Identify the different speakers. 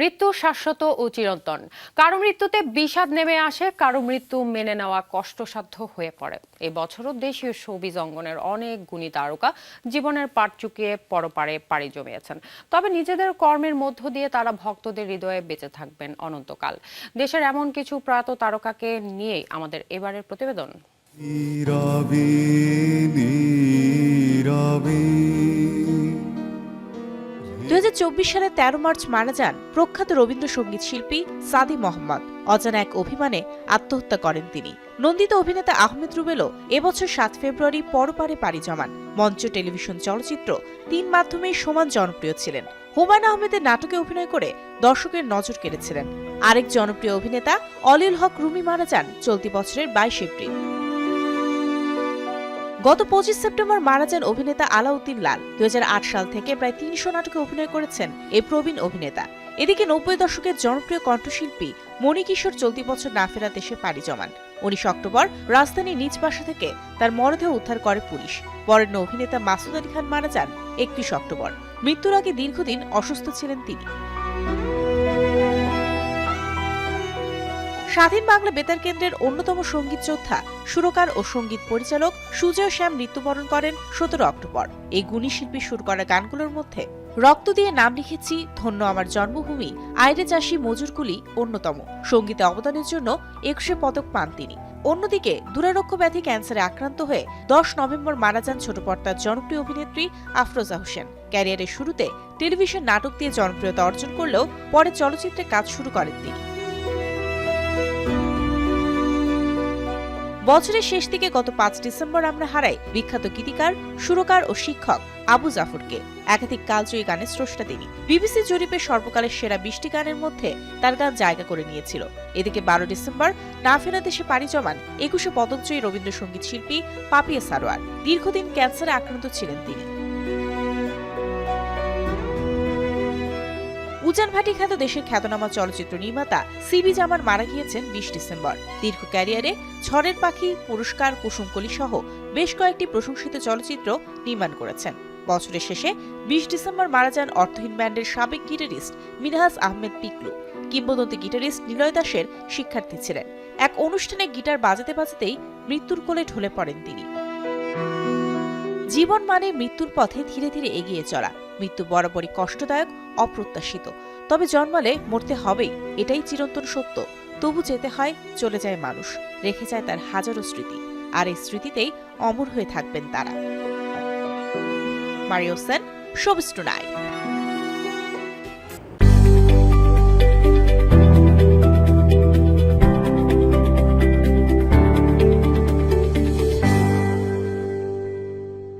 Speaker 1: মৃত্যু শাশ্বত ও চিরন্তন। কারও মৃত্যুতে বিষাদ নেমে আসে, কারও মৃত্যু মেনে নেওয়া কষ্টসাধ্য হয়ে পড়ে। এই বছরও দেশীয় শোবিজ অঙ্গনের অনেক গুণী তারকা জীবনের পাট চুকিয়ে পরপারে পাড়ি জমিয়েছেন। তবে নিজেদের কর্মের মধ্য দিয়ে তারা ভক্তদের হৃদয়ে বেঁচে থাকবেন অনন্তকাল। দেশের এমন কিছু প্রয়াত তারকাকে নিয়েই আমাদের এবারের প্রতিবেদন।
Speaker 2: সালে তেরো মার্চ মারা যান প্রখ্যাত রবীন্দ্রসঙ্গীত শিল্পী সাদি মোহাম্মদ। অজানা এক অভিমানে আত্মহত্যা করেন তিনি। নন্দিত অভিনেতা আহমেদ রুবেলও এবছর সাত ফেব্রুয়ারি পরপারে পাড়ি জমান। মঞ্চ টেলিভিশন চলচ্চিত্র তিন মাধ্যমেই সমান জনপ্রিয় ছিলেন। হুমায়ুন আহমেদের নাটকে অভিনয় করে দর্শকের নজর কেড়েছিলেন। আরেক জনপ্রিয় অভিনেতা অলিল হক রুমি মারা যান চলতি বছরের বাইশ এপ্রিল। গত পঁচিশ সেপ্টেম্বর মারা যান অভিনেতা আলাউদ্দিন লাল। দুই হাজার আট সাল থেকে প্রায় তিনশো নাটকে অভিনয় করেছেন এই প্রবীণ অভিনেতা। এদিকে নব্বই দশকের জনপ্রিয় কণ্ঠশিল্পী মণিকিশোর চলতি বছর না ফেরা দেশে পাড়ি জমান। উনিশ অক্টোবর রাজধানীর নিজ বাসা থেকে তার মরদেহ উদ্ধার করে পুলিশ। বরেণ্য অভিনেতা মাসুদ আলী খান মারা যান একত্রিশ অক্টোবর। মৃত্যুর আগে দীর্ঘদিন অসুস্থ ছিলেন তিনি। স্বাধীন বাংলা বেতার কেন্দ্রের অন্যতম সংগীত যোদ্ধা, সুরকার ও সংগীত পরিচালক সুজয় শ্যাম মৃত্যুবরণ করেন সতেরো অক্টোবর। এই গুণী শিল্পী সুর করা গানগুলোর মধ্যে রক্ত দিয়ে নাম লিখেছি ধন্য আমার জন্মভূমি, আইরে চাষি মজুরকুলি অন্যতম। সঙ্গীতে অবদানের জন্য একুশে পদক পান তিনি। অন্যদিকে দুরারোগ্য ব্যাধি ক্যান্সারে আক্রান্ত হয়ে দশ নভেম্বর মারা যান ছোট পর্দার জনপ্রিয় অভিনেত্রী আফরোজা হোসেন। ক্যারিয়ারের শুরুতে টেলিভিশন নাটক দিয়ে জনপ্রিয়তা অর্জন করলেও পরে চলচ্চিত্রে কাজ শুরু করেন তিনি। বছরের শেষ দিকে গত পাঁচ ডিসেম্বর আমরা হারাই বিখ্যাত গীতিকার, সুরকার ও শিক্ষক আবু জাফরকে, একাধিক কালজয়ী গানের স্রষ্টা তিনি। বিবিসি জরিপে সর্বকালের সেরা বিশটি গানের মধ্যে তার গান জায়গা করে নিয়েছিল। এদিকে বারো ডিসেম্বর না ফেরা দেশে পাড়ি জমান একুশে পদকজয়ী রবীন্দ্রসঙ্গীত শিল্পী পাপিয়া সারোয়ার। দীর্ঘদিন ক্যান্সারে আক্রান্ত ছিলেন তিনি। উজান ভাটি খ্যাত দেশের খ্যাতনামা চলচ্চিত্র নির্মাতা সিবি জামান মারা গিয়েছেন বিশ ডিসেম্বর। দীর্ঘ ক্যারিয়ারে ঝড়ের পাখি, পুরস্কার, কুসুমকলি সহ বেশ কয়েকটি প্রশংসিত চলচ্চিত্র নির্মাণ করেছেন। বছরের শেষে বিশ ডিসেম্বর মারা যান অর্থহীন ব্যান্ডের সাবেক গিটারিস্ট মিনহাজ আহমেদ পিকলু। কিংবদন্তি গিটারিস্ট নিলয় দাসের শিক্ষার্থী ছিলেন। এক অনুষ্ঠানে গিটার বাজাতে বাজাতেই মৃত্যুর কোলে ঢলে পড়েন তিনি। জীবন মানে মৃত্যুর পথে ধীরে ধীরে এগিয়ে চলা। মৃত্যু বরাবরই কষ্টদায়ক, অপ্রত্যাশিত। তবে জন্মালে মরতে হবেই, এটাই চিরন্তন সত্য। তবু যেতে হয়, চলে যায় মানুষ, রেখে যায় তার হাজারো স্মৃতি, আর এই স্মৃতিতেই অমর হয়ে থাকবেন তারা। Mario Sen showbiz tonight